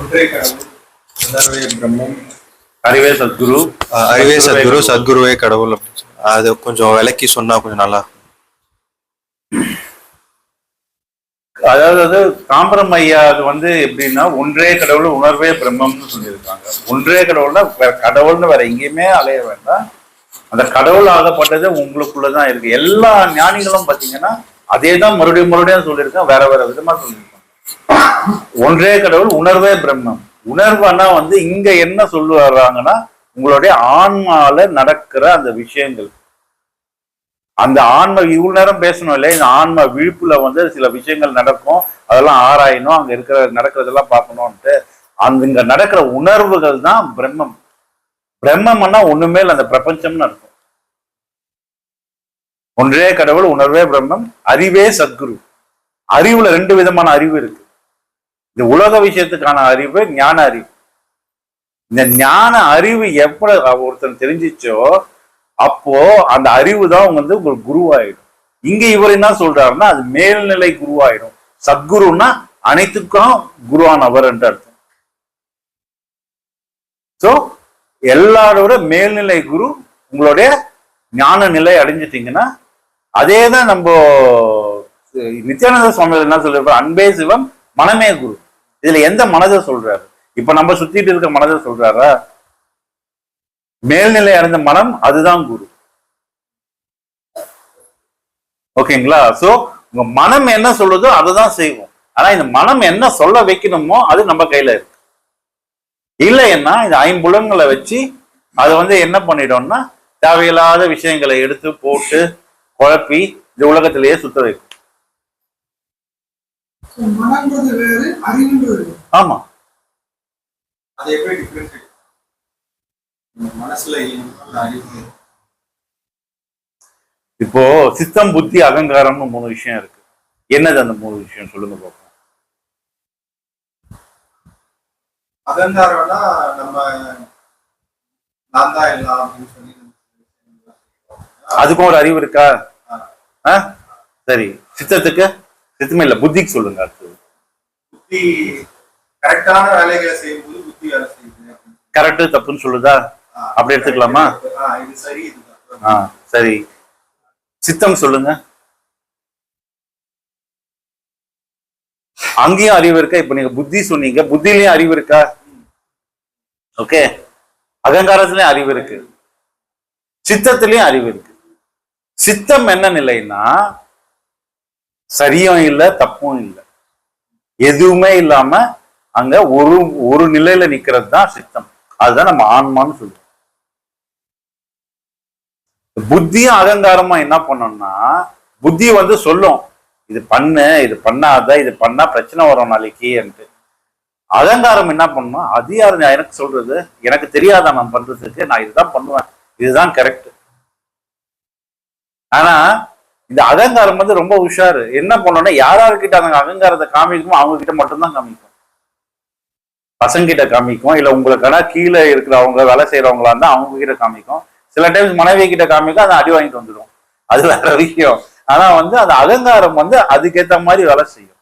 ஒன்றே கடவுள். உணர்வே பிரம்மம். அறிவே சத்குரு. அறிவே சத்குரு சத்குருவே கடவுள். அப்படின்னு சொல்லி. அது கொஞ்சம் விளக்கி சொன்னா கொஞ்சம் நல்லா அதாவது அது தாம்பரம் ஐயா அது வந்து எப்படின்னா ஒன்றே கடவுள் உணர்வே பிரம்மம்னு சொல்லியிருக்காங்க. ஒன்றே கடவுள்னா வேற கடவுள்னு வேற எங்கேயுமே அலைய வேண்டாம். அந்த கடவுள் ஆகப்பட்டது உங்களுக்குள்ளதான் இருக்கு. எல்லா ஞானிகளும் பாத்தீங்கன்னா அதே தான் மறுபடியும் மறுபடியும் சொல்லியிருக்கேன் வேற வேற விதமா சொல்லியிருக்காங்க. ஒன்றே கடவுள் உணர்வே பிரம்மம். உணர்வுனா வந்து இங்க என்ன சொல்லு வர்றாங்கன்னா உங்களுடைய ஆன்மால நடக்கிற அந்த விஷயங்கள். அந்த ஆன்ம இவ்வளவு நேரம் பேசணும் இல்லை இந்த ஆன்ம விழிப்புல வந்து சில விஷயங்கள் நடக்கும். அதெல்லாம் ஆராயணும். அங்க இருக்கிற நடக்கிறதெல்லாம் பார்க்கணும்ட்டு அந்த இங்க நடக்கிற உணர்வுகள் தான் பிரம்மம். பிரம்மம்னா ஒண்ணுமே இல்லை. அந்த பிரபஞ்சம்னு இருக்கும் ஒன்றே கடவுள் உணர்வே பிரம்மம் அறிவே சத்குரு. அறிவுல ரெண்டு விதமான அறிவு இருக்கு. இந்த உலக விஷயத்துக்கான அறிவு ஞான அறிவு. இந்த ஞான அறிவு எப்ப ஒருத்தன் தெரிஞ்சிச்சோ அப்போ அந்த அறிவு தான் வந்து உங்களுக்கு குருவாயிடும். இங்க இவர் என்ன சொல்றாருன்னா அது மேல்நிலை குருவாயிடும். சத்குருன்னா அனைத்துக்கும் குருவானவர் என்று அர்த்தம். சோ எல்லாரோட மேல்நிலை குரு உங்களுடைய ஞான நிலை அடைஞ்சிட்டீங்கன்னா அதே தான் நம்ம நித்யானந்த சுவாமிகள் என்ன சொல்றாரு அன்பே சிவம் மனமே குரு. இதுல எந்த மனதை சொல்றாரு? இப்ப நம்ம சுத்திட்டு இருக்க மனதை சொல்றாரா? மேல்நிலை அடைந்த மனம் அதுதான் குரு. ஓகேங்களா? சோ உங்க மனம் என்ன சொல்லுதோ அதுதான் செய்வோம். ஆனா இந்த மனம் என்ன சொல்ல வைக்கணுமோ அது நம்ம கையில இருக்கு. இல்லைன்னா இந்த ஐம்புலங்களை வச்சு அதை வந்து என்ன பண்ணிடும்னா தேவையில்லாத விஷயங்களை எடுத்து போட்டு குழப்பி இந்த உலகத்திலேயே சுத்த வைக்கும் மனம்ன்றது வேறு அறிவுன்றது வேறு. ஆமா. அதை எப்படி டிஃபரன்ஸ் மனசுல அறிவு இப்போ சித்தம் புத்தி அகங்காரம்னு மூணு விஷயம் இருக்கு. என்னது அந்த மூணு விஷயம்? சொல்லுங்க பார்ப்போம் அகங்காரம்னா நம்ம நான் தான் எல்லாம் அப்படின்னு சொல்லி அதுக்கும் ஒரு அறிவு இருக்கா? சரி. சித்தத்துக்கு? சித்தமே இல்ல புத்திக்கு சொல்லுங்க அடுத்தது புத்தி கரெக்டான வேலைகளை செய்யும்போது புத்தி வேலை செய்யுது. கரெக்ட் தப்புன்னு சொல்லுதா? அப்படி எடுத்துக்கலாமா? ஆ, இது சரி இது தப்பு. ஆ சரி. சித்தம் சொல்லுங்க. அங்கேயும் அறிவு இருக்கா? இப்ப நீங்க புத்தி சொன்னீங்க. புத்திலயும் அறிவு இருக்கா? ஓகே. அகங்காரத்திலயும் அறிவு இருக்கு. சித்தத்திலயும் அறிவு இருக்கு. சித்தம் என்ன நிலைன்னா சரியும் இல்லை தப்பும் இல்லை. எதுவுமே இல்லாம அங்க ஒரு ஒரு நிலையில நிக்கிறது தான் சித்தம். அதுதான் நம்ம ஆன்மான்னு சொல்லுவோம். புத்தியும் அகங்காரமா என்ன பண்ணோம்னா புத்தி வந்து சொல்லும். இது பண்ணு இது பண்ணாத இது பண்ணா பிரச்சனை வரும் நாளைக்குன்ட்டு அகங்காரம் என்ன பண்ணும் அது எனக்கு சொல்றது? எனக்கு தெரியாதா நான் பண்றதுக்கு? நான் இதுதான் பண்ணுவேன். இதுதான் கரெக்ட் ஆனா இந்த அகங்காரம் வந்து ரொம்ப உஷாரு. என்ன பண்ணோம்னா யார் யாருக்கிட்ட அந்த அகங்காரத்தை காமிக்குமோ அவங்க கிட்ட மட்டும்தான் காமிக்கும் பசங்க கிட்ட காமிக்கும் இல்ல உங்களுக்கான கீழே இருக்கிறவங்க வேலை செய்யறவங்களா இருந்தா அவங்க கிட்ட காமிக்கும். சில டைம்ஸ் மனைவி கிட்ட காமிக்கும் அதை அடி வாங்கிட்டு வந்துடும் அது வேற விஷயம். ஆனா வந்து அந்த அகங்காரம் வந்து அதுக்கேத்த மாதிரி வேலை செய்யும்.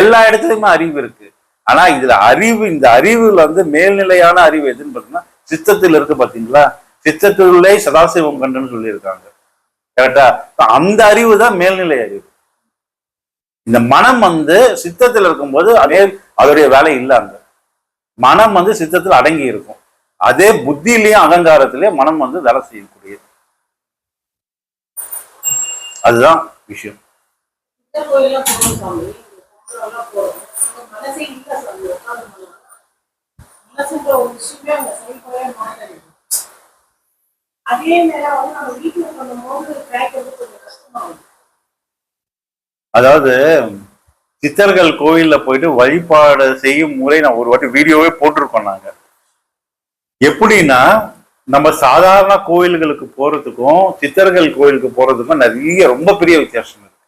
எல்லா இடத்துலயுமே அறிவு இருக்கு. ஆனா இதுல அறிவு இந்த அறிவுல வந்து மேல்நிலையான அறிவு எதுன்னு பாத்தீங்கன்னா சித்தத்தில் இருக்கு பாத்தீங்களா சித்தத்திலே சதாசிவம் கண்டுன்னு சொல்லியிருக்காங்க. கரெக்டா அந்த அறிவு தான் மேல்நிலை அறிவு. இந்த மனம் வந்து சித்தத்தில் இருக்கும்போது அதே அதோடைய வேலை இல்லை அங்க. மனம் வந்து சித்தத்தில் அடங்கி இருக்கும். அதே புத்தியிலையும் அகங்காரத்திலேயே மனம் வந்து வேலை செய்யக்கூடியது. அதுதான் விஷயம். இந்த இல்ல சாமி உட்காந்து பண்ணலாம் மனசுன்ற ஒரு விஷயமே அங்க செயல்படவே மாட்டேங்குது அதே நேரம் வந்து நம்ம வீட்டுல பண்ணும்போது கொஞ்சம் அதாவது சித்தர்கள் கோயில்ல போயிட்டு வழிபாடு செய்யும் முறை நான் ஒரு வாட்டி வீடியோவே போட்டிருக்கோம் நாங்க. எப்படின்னா நம்ம சாதாரண கோயில்களுக்கு போறதுக்கும் சித்தர்கள் கோயிலுக்கு போறதுக்கும் நிறைய ரொம்ப பெரிய வித்தியாசம் இருக்கு.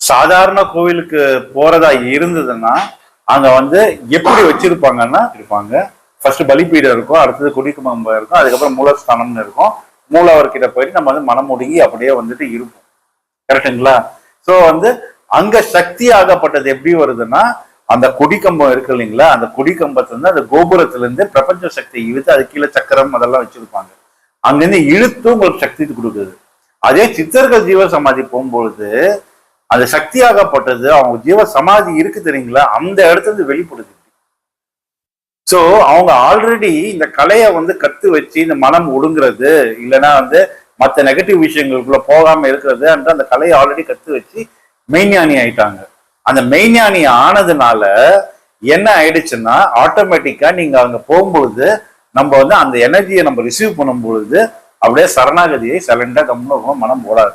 சாதாரண கோயிலுக்கு போறதா இருந்ததுன்னா அங்க வந்து எப்படி வச்சிருப்பாங்கன்னா இருப்பாங்க. ஃபர்ஸ்ட் பலிபீடம் இருக்கும் அடுத்தது குடிக்குமம்பம் இருக்கும் அதுக்கப்புறம் மூலஸ்தானம்னு இருக்கும். மூலவர்கிட்ட போயிட்டு நம்ம வந்து மனம் ஒடுங்கி அப்படியே வந்துட்டு இருப்போம். கரெக்டுங்களா ஸோ வந்து அங்க சக்தி ஆகப்பட்டது எப்படி வருதுன்னா அந்த கொடிக்கம்பம் இருக்கு இல்லைங்களா? அந்த கொடிக்கம்பத்துலேருந்து அந்த கோபுரத்துலேருந்து பிரபஞ்ச சக்தியை இழுத்து அது கீழே சக்கரம் அதெல்லாம் வச்சிருப்பாங்க. அங்கிருந்து இழுத்து உங்களுக்கு சக்தி கொடுக்குது. அதே சித்தர்கள் ஜீவ சமாதி போகும்பொழுது அந்த சக்தியாகப்பட்டது அவங்க ஜீவ சமாதி இருக்கு தெரியுங்களா? அந்த இடத்துல இருந்து வெளிப்படுது. ஸோ அவங்க ஆல்ரெடி இந்த கலையை வந்து கற்று வச்சு இந்த மனம் ஒடுங்கிறது இல்லைன்னா வந்து மற்ற நெகட்டிவ் விஷயங்களுக்குள்ள போகாம இருக்கிறது என்று அந்த கலையை ஆல்ரெடி கற்று வச்சு மெய்ஞானி ஆயிட்டாங்க. அந்த மெய்ஞானி ஆனதுனால என்ன ஆயிடுச்சுன்னா ஆட்டோமேட்டிக்கா நீங்க அங்க போகும்பொழுது நம்ம வந்து அந்த எனர்ஜியை நம்ம ரிசீவ் பண்ணும் பொழுது அப்படியே சரணாகதியை சைலண்டா கம்முன்னு இருக்கும், மனம் போடாது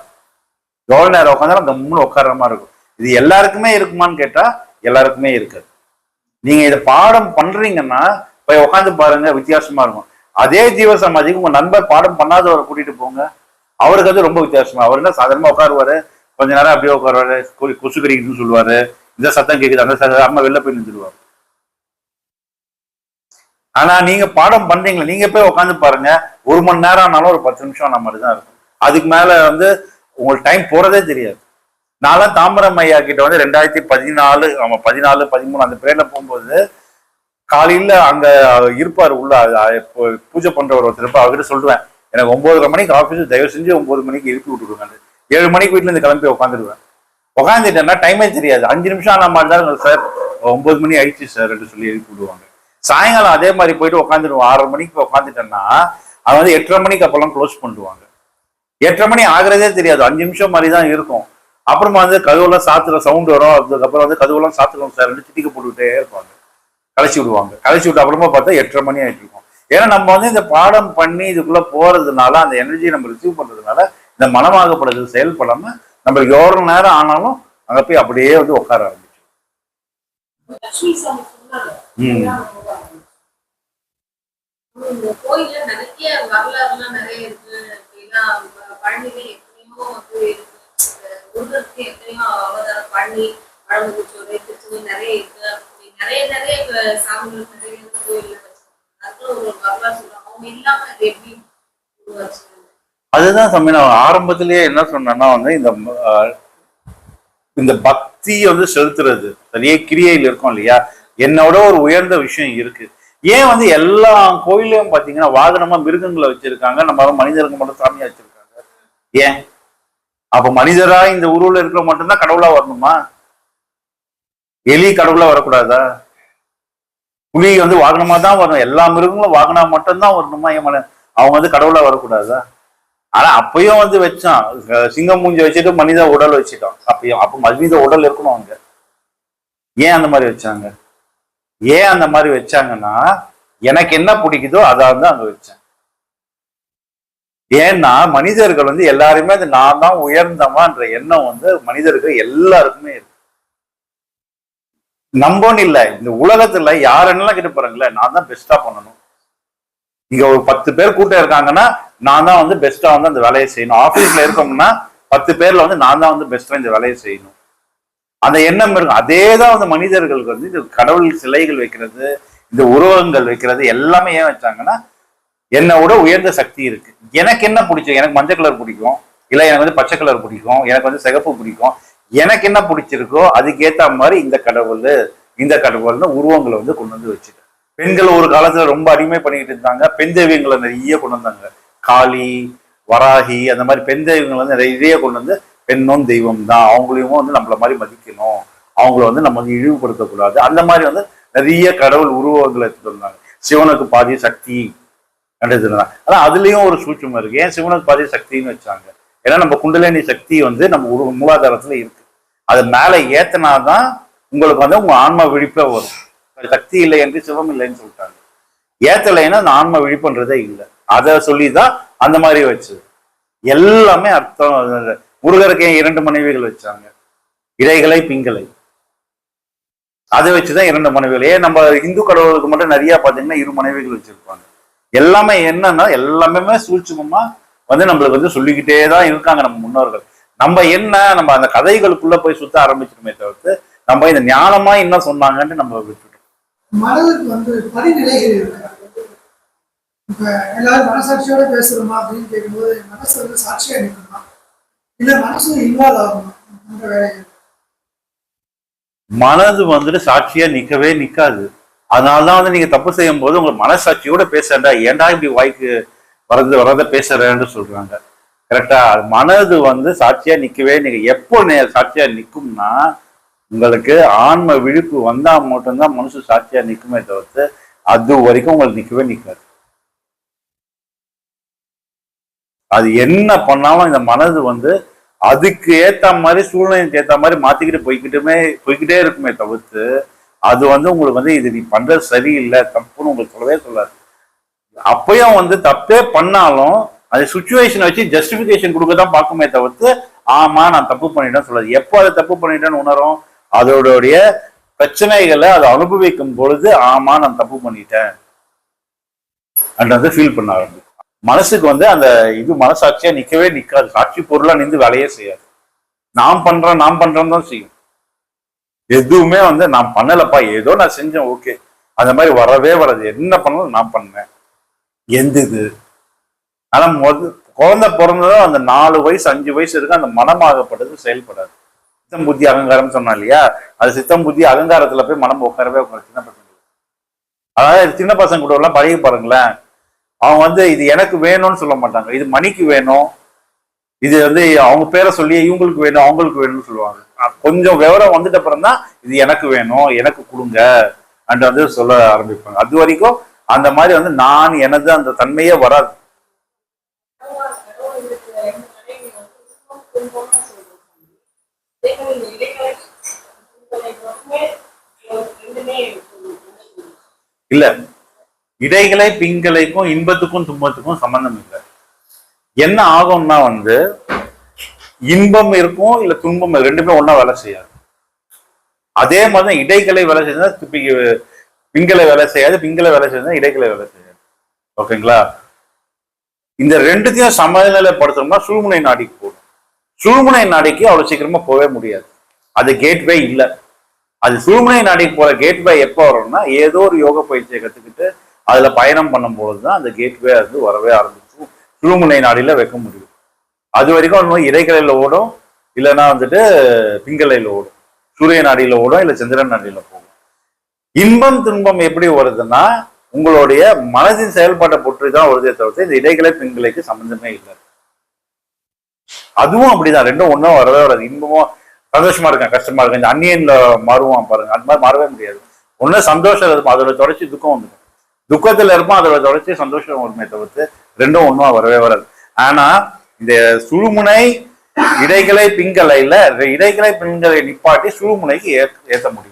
எவ்வளோ நேரம் உட்காந்தாலும் கம்முன்னு உட்கார்ற மாதிரி இருக்கும். இது எல்லாருக்குமே இருக்குமான்னு கேட்டா எல்லாருக்குமே இருக்காது. நீங்க இதை பாடம் பண்றீங்கன்னா போய் உட்காந்து பாருங்க வித்தியாசமா இருக்கும். அதே ஜீவ சமாதிக்கு உங்க நண்பர் பாடம் பண்ணாதவரை கூட்டிட்டு போங்க. அவருக்கு அது ரொம்ப வித்தியாசமா. அவர் என்ன சாதாரணமா உட்காருவாரு? கொஞ்ச நேரம் அப்படியே உட்காருவாரு. கொ- கொசு கறிக்குதுன்னு சொல்லுவாரு. இந்த சத்தம் கேட்குது அந்த சத்தம் அம்மா வெளில போய் நின்றுடுவாரு. ஆனா நீங்க பாடம் பண்றீங்களா நீங்க போய் உட்காந்து பாருங்க. ஒரு மணி நேரம் ஆனாலும் ஒரு பத்து நிமிஷம் ஆன மாதிரி தான் இருக்கும். அதுக்கு மேல வந்து உங்களுக்கு டைம் போறதே தெரியாது. நான்லாம் தாம்பரம் ஐயா கிட்ட வந்து ரெண்டாயிரத்தி பதினாலு ஆமா பதினாலு பதிமூணு அந்த பேர்ல போகும்போது காலையில அங்க இருப்பார் உள்ள இப்போ பூஜை பண்றவர் ஒருத்தர் இருப்பார் அவர்கிட்ட சொல்லுவேன். எனக்கு ஒன்பதரை மணிக்கு ஆஃபீஸ் தயவு செஞ்சு ஒன்பது மணிக்கு எழுப்பி விட்டுருவாங்க ஏழு மணிக்கு வீட்டுல இருந்து கிளம்பி உட்காந்துருவேன் உட்காந்துட்டேன்னா டைமே தெரியாது. அஞ்சு நிமிஷம் ஆன மாதிரி தான் சார் ஒன்பது மணி ஆயிடுச்சு சார் சொல்லி எழுப்பி விடுவாங்க. சாயங்காலம் அதே மாதிரி போயிட்டு உட்காந்துருவோம் ஆறரை மணிக்கு உட்காந்துட்டேன்னா அவன் வந்து எட்டரை மணிக்கு அப்பெல்லாம் க்ளோஸ் பண்ணிடுவாங்க. எட்டரை மணி ஆகிறதே தெரியாது. அஞ்சு நிமிஷம் மாதிரி தான் இருக்கும். அப்புறமா வந்து கதவுலாம் சாத்துற சவுண்ட் வரும். அதுக்கப்புறம் வந்து கதவுலாம் சாத்துறோம் சார் திட்டிக்க போட்டுக்கிட்டே இருப்பாங்க. கழிச்சு விடுவாங்க. கழிச்சு விட்டு அப்புறமா பார்த்தா எட்டரை மணி ஆயிட்டு இருக்கும். ஏன்னா நம்ம வந்து இந்த பாடம் பண்ணி இதுக்குள்ள போறதுனால அந்த எனர்ஜியை நம்ம ரிசீவ் பண்றதுனால இந்த மனமாகப்படுறது செயல்படாம நம்மளுக்கு எவ்வளவு நேரம் ஆனாலும் அங்க போய் அப்படியே வந்து உட்கார ஆரம்பிச்சு கோயில்ல நிறைய வரலாறுலாம் நிறைய இருக்கு அப்படின்னா ப- பழனியில எத்தனையோ வந்து இருக்கு இந்த முருகருக்கு எத்தனையோ அவதாரம் பழனி பழமுதிர்ச்சோலை திருச்செந்தூர் நிறைய இருக்கு அப்படி நிறைய நிறைய க- சாமிகள் நிறைய கோயில்ல வச்சிருக்காங்க அதுல ஒரு வரலாறு சொல்றாங்க அவங்க இல்லாம அது எப்படி உருவாச்சு அதுதான் சாமி நான் ஆரம்பத்திலேயே என்ன சொன்னேன்னா வந்து இந்த இந்த பக்தி வந்து செலுத்துறது. சரியே கிரியையில் இருக்கும் இல்லையா? என்னோட ஒரு உயர்ந்த விஷயம் இருக்கு. ஏன் வந்து எல்லா கோயிலையும் பாத்தீங்கன்னா வாகனமா மிருகங்களை வச்சிருக்காங்க. நம்ம மனிதர்கள் மட்டும் சாமியா வச்சிருக்காங்க. ஏன்? அப்ப மனிதரா இந்த உருவில் இருக்கிற மட்டும்தான் கடவுளா வரணுமா? எலி கடவுளா வரக்கூடாதா? புலி வந்து வாகனமா தான் வரணும் எல்லா மிருகங்களும் வாகனா மட்டும்தான் வரணுமா? என் அவங்க வந்து கடவுளா வரக்கூடாதா? ஆனா அப்பயும் வந்து வச்சான். சிங்கம் மூஞ்சி வச்சுட்டு மனித உடல் வச்சுட்டான். அப்பயும் அப்ப மனித உடல் இருக்கணும் அங்க. ஏன் அந்த மாதிரி வச்சாங்க? ஏன் அந்த மாதிரி வச்சாங்கன்னா எனக்கு என்ன பிடிக்குதோ அதை வந்து அங்க வச்சேன். ஏன்னா மனிதர்கள் வந்து எல்லாருமே அது நான் தான் உயர்ந்தவான்ற எண்ணம் வந்து மனிதர்கள் எல்லாருக்குமே இருக்கு. நம்பன்னு இல்லை. இந்த உலகத்துல யாரெல்லாம் கிட்ட போறாங்களே நான் தான் பெஸ்டா பண்ணணும். இங்க ஒரு பத்து பேர் கூட்டம் இருக்காங்கன்னா நான் தான் வந்து பெஸ்ட்டாக வந்து அந்த வேலையை செய்யணும். ஆஃபீஸில் இருக்கோம்னா பத்து பேர்ல வந்து நான் தான் வந்து பெஸ்டா இந்த வேலையை செய்யணும். அந்த எண்ணம் இருக்கும். அதே தான் வந்து மனிதர்களுக்கு வந்து இந்த கடவுள் சிலைகள் வைக்கிறது இந்த உருவங்கள் வைக்கிறது எல்லாமே ஏன் வச்சாங்கன்னா என்னை விட உயர்ந்த சக்தி இருக்கு. எனக்கு என்ன பிடிச்சது எனக்கு மஞ்சள் கலர் பிடிக்கும். இல்லை எனக்கு வந்து பச்சை கலர் பிடிக்கும். எனக்கு வந்து சிகப்பு பிடிக்கும். எனக்கு என்ன பிடிச்சிருக்கோ அதுக்கேற்ற மாதிரி இந்த கடவுள் இந்த கடவுள்னு உருவங்களை வந்து கொண்டு வந்து வச்சுட்டேன். பெண்கள் ஒரு காலத்துல ரொம்ப அடிமை பண்ணிக்கிட்டு இருந்தாங்க. பெண் தெய்வங்களை நிறைய கொண்டு வந்தாங்க. காளி வராகி அந்த மாதிரி பெண் தெய்வங்களை வந்து நிறைய கொண்டு வந்து பெண்ணும் தெய்வம் தான் அவங்களையும் வந்து நம்மள மாதிரி மதிக்கணும். அவங்கள வந்து நம்ம வந்து இழிவுபடுத்தக்கூடாது. அந்த மாதிரி வந்து நிறைய கடவுள் உருவங்களை எடுத்துட்டு வந்தாங்க. சிவனுக்கு பாதி சக்தி கண்டுதான் ஆனால் அதுலேயும் ஒரு சூட்சம் இருக்கு. ஏன் சிவனுக்கு பாதி சக்தின்னு வச்சாங்க? ஏன்னா நம்ம குண்டலினி சக்தி வந்து நம்ம உரு மூலாதாரத்தில் இருக்கு. அது மேல ஏத்தனாதான் உங்களுக்கு வந்து உங்கள் ஆன்ம விழிப்பே வரும். சக்தி இல்லை என்று சிவம் இல்லைன்னு சொல்லிட்டாங்க. ஏத்தலைன்னா அந்த ஆன்ம விழிப்புன்றதே இல்லை. அதை சொல்லிதான் அந்த மாதிரி வச்சு. எல்லாமே அர்த்தம் முருகருக்கு இரண்டு மனைவிகள் வச்சாங்க. இடைகளை பிங்களை. அதை வச்சுதான் இரண்டு மனைவிகள். ஏன் நம்ம இந்து கடவுளுக்கு மட்டும் நிறைய பாத்தீங்கன்னா இரு மனைவிகள் வச்சிருப்பாங்க. எல்லாமே என்னன்னா எல்லாமே சூழ்ச்சிமமா வந்து நம்மளுக்கு வந்து சொல்லிக்கிட்டே தான் இருக்காங்க நம்ம முன்னோர்கள். நம்ம என்ன நம்ம அந்த கதைகளுக்குள்ள போய் சுத்த ஆரம்பிச்சிருமே தவிர்த்து நம்ம இந்த ஞானமா என்ன சொன்னாங்கன்னு நம்ம விட்டுட்டோம். மனதுக்கு வந்து படிநிலைகள் இருக்கு? இப்போ எல்லாரும் மனசாட்சியோட பேசுகிறோமா அப்படின்னு கேட்கும்போது மனசு வந்து சாட்சியாக நிற்கணுமா இல்லை மனசு இன்வால்வ் ஆகணும் அந்த வேலைகள் மனது வந்துட்டு சாட்சியா நிக்கவே நிக்காது. அதனாலதான் வந்து நீங்க தப்பு செய்யும் போது உங்க மனசாட்சியோட பேசுறா ஏன்டா இப்படி வாய்க்கு வரது வரத பேசுறேன்னு சொல்றாங்க. கரெக்டா மனது வந்து சாட்சியா நிக்கவே நீங்க எப்போ சாட்சியா நிக்கும்னா உங்களுக்கு ஆன்ம விழிப்பு வந்தா மட்டும்தான் மனுஷன் சாட்சியா நிக்குமே தவிர்த்து அது வரைக்கும் உங்களுக்கு நிக்கவே நிக்காது. அது என்ன பண்ணாலும் இந்த மனது வந்து அதுக்கு ஏத்த மாதிரி சூழ்நிலைக்கு ஏத்த மாதிரி மாத்திக்கிட்டு போய்கிட்டுமே போய்கிட்டே இருக்குமே தவிர்த்து அது வந்து உங்களுக்கு வந்து இது நீ பண்றது சரியில்லை தப்புன்னு உங்களுக்கு சொல்லவே சொல்லாது. அப்பயும் வந்து தப்பே பண்ணாலும் அது சுச்சுவேஷன் வச்சு ஜஸ்டிபிகேஷன் கொடுக்க தான் பார்க்குமே தவிர்த்து ஆமா நான் தப்பு பண்ணிட்டேன்னு சொல்லாது. எப்போ அதை தப்பு பண்ணிட்டேன்னு உணரும்? அதோடைய பிரச்சனைகளை அதை அனுபவிக்கும் பொழுது ஆமா நான் தப்பு பண்ணிட்டேன். வந்து ஃபீல் பண்ண ஆரம்பிக்கும். மனசுக்கு வந்து அந்த இது மனசாட்சியா நிக்கவே நிக்காது. சாட்சி பொருளா நின்று வேலையே செய்யாது. நான் பண்றேன் நான் பண்றேன்னு தான் செய்யும். எதுவுமே வந்து நான் பண்ணலப்பா ஏதோ நான் செஞ்சேன் ஓகே. அந்த மாதிரி வரவே வராது. என்ன பண்ணாலும் நான் பண்ணேன் எந்த இது ஆனா முத குழந்தை பிறந்ததும் அந்த நாலு வயசு அஞ்சு வயசு இருக்கு அந்த மனமாகப்பட்டது செயல்படாது. சித்தம் புத்தி அகங்காரம் சொன்னா இல்லையா? அது சித்தம் புத்தி அகங்காரத்துல போய் மனம் உட்காரவே உட்கார சின்ன பசங்க அதாவது சின்ன பசங்க கூட எல்லாம் பழகி பாருங்களேன். அவங்க வந்து இது எனக்கு வேணும்னு சொல்ல மாட்டாங்க. இது மணிக்கு வேணும். இது வந்து அவங்க பேரை சொல்லி இவங்களுக்கு வேணும் அவங்களுக்கு வேணும்னு சொல்லுவாங்க. கொஞ்சம் விவரம் வந்துட்ட அப்புறம் தான் இது எனக்கு வேணும் எனக்கு கொடுங்க அண்ட் வந்து சொல்ல ஆரம்பிப்பாங்க. அது வரைக்கும் அந்த மாதிரி வந்து நான் எனது அந்த தன்மையே வராது. இல்லை இல்ல. இடைகளை பிங்கலைக்கும் இன்பத்துக்கும் துன்பத்துக்கும் சம்பந்தம் இல்லை. என்ன ஆகும்னா வந்து இன்பம் இருக்கும் இல்ல துன்பம் ரெண்டுமே ஒன்னா வேலை செய்யாது. அதே மாதிரி தான் இடைகளை வேலை செய்யறதா பி- பிங்களை வேலை செய்யாது பிங்களை வேலை செய்யறதா இடைகளை வேலை செய்யாது. ஓகேங்களா? இந்த ரெண்டுத்தையும் சமநிலைப்படுத்தணும்னா சுழுமுனை நாடிக்கு போகணும். சுழுமுனை நாடிக்கு அவ்வளவு சீக்கிரமா போகவே முடியாது. அது கேட்வே இல்லை. அது சுழுமுனை நாடிக்கு போற கேட்வே எப்போ வரும்னா ஏதோ ஒரு யோக பயிற்சியை கத்துக்கிட்டு அதில் பயணம் பண்ணும்போது தான் அந்த கேட்வே வந்து வரவே ஆரம்பிக்கும். சுழுமுனை நாடியில் வைக்க முடியும். அது வரைக்கும் இன்னும் இடைக்கலையில் ஓடும். இல்லைன்னா வந்துட்டு பிங்கலையில் ஓடும். சூரிய நாடியில் ஓடும் இல்லை சந்திரன் நாடியில் போகும். இன்பம் துன்பம் எப்படி வருதுன்னா உங்களுடைய மனதின் செயல்பாட்டை பொற்றி தான் வருதே தவிர்த்து இந்த இடைக்கலை பெண்களுக்கு சம்பந்தமே இல்லை. அதுவும் அப்படிதான். ரெண்டும் ஒன்றும் வரவே வராது. இன்பமும் சந்தோஷமா இருக்கேன் கஷ்டமா இருக்கேன். இந்த அந்நியன்ல மாறுவான் பாருங்க. அந்த மாதிரி மாறவே முடியாது. ஒன்றும் சந்தோஷம் இருக்கும் அதோட தொடர்ச்சி துக்கம் வந்துடும். துக்கத்துல இருப்போம் அதோட தொடர்ச்சி சந்தோஷம் வருமே தவிர்த்து ரெண்டும் ஒன்றும் வரவே வராது. ஆனா இந்த சுழுமுனை இடைகளை பிங்கலைல இடைகளை பிங்களை நிப்பாட்டி சுழுமுனைக்கு ஏ- ஏற்ற முடியும்.